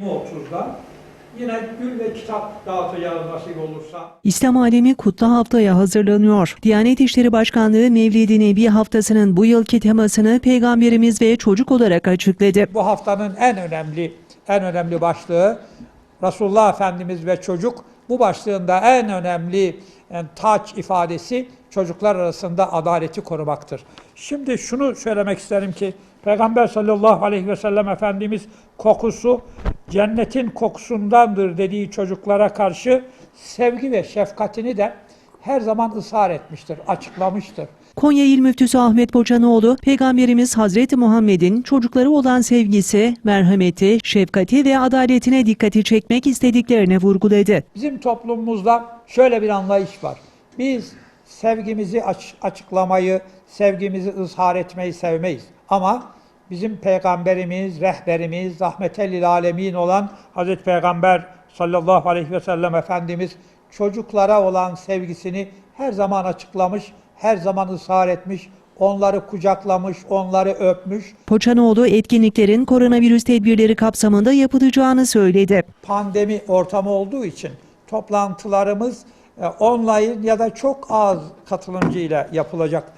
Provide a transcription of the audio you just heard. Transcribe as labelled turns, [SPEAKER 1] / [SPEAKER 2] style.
[SPEAKER 1] 20.30'da yine gül ve kitap dağıtacağız nasip olursa.
[SPEAKER 2] İslam alemi kutlu haftaya hazırlanıyor. Diyanet İşleri Başkanlığı Mevlid-i Nebi haftasının bu yılki temasını Peygamberimiz ve çocuk olarak açıkladı.
[SPEAKER 1] Bu haftanın en önemli en önemli başlığı Resulullah Efendimiz ve çocuk. Bu başlığında en önemli yani taç ifadesi çocuklar arasında adaleti korumaktır. Şimdi şunu söylemek isterim ki Peygamber sallallahu aleyhi ve sellem Efendimiz kokusu cennetin kokusundandır dediği çocuklara karşı sevgi ve şefkatini de her zaman ısrar etmiştir, açıklamıştır.
[SPEAKER 2] Konya İl Müftüsü Ahmet Boçanoğlu, Peygamberimiz Hazreti Muhammed'in çocukları olan sevgisi, merhameti, şefkati ve adaletine dikkati çekmek istediklerini vurguladı.
[SPEAKER 1] Bizim toplumumuzda şöyle bir anlayış var. Biz sevgimizi aç- açıklamayı, sevgimizi ızhar etmeyi sevmeyiz. Ama bizim peygamberimiz, rehberimiz, rahmetel alemin olan Hazreti Peygamber sallallahu aleyhi ve sellem Efendimiz çocuklara olan sevgisini her zaman açıklamış, her zaman ısrar etmiş, onları kucaklamış, onları öpmüş.
[SPEAKER 2] Poçanoğlu etkinliklerin koronavirüs tedbirleri kapsamında yapılacağını söyledi.
[SPEAKER 1] pandemi ortamı olduğu için toplantılarımız e, online ya da çok az katılımcı ile yapılacak.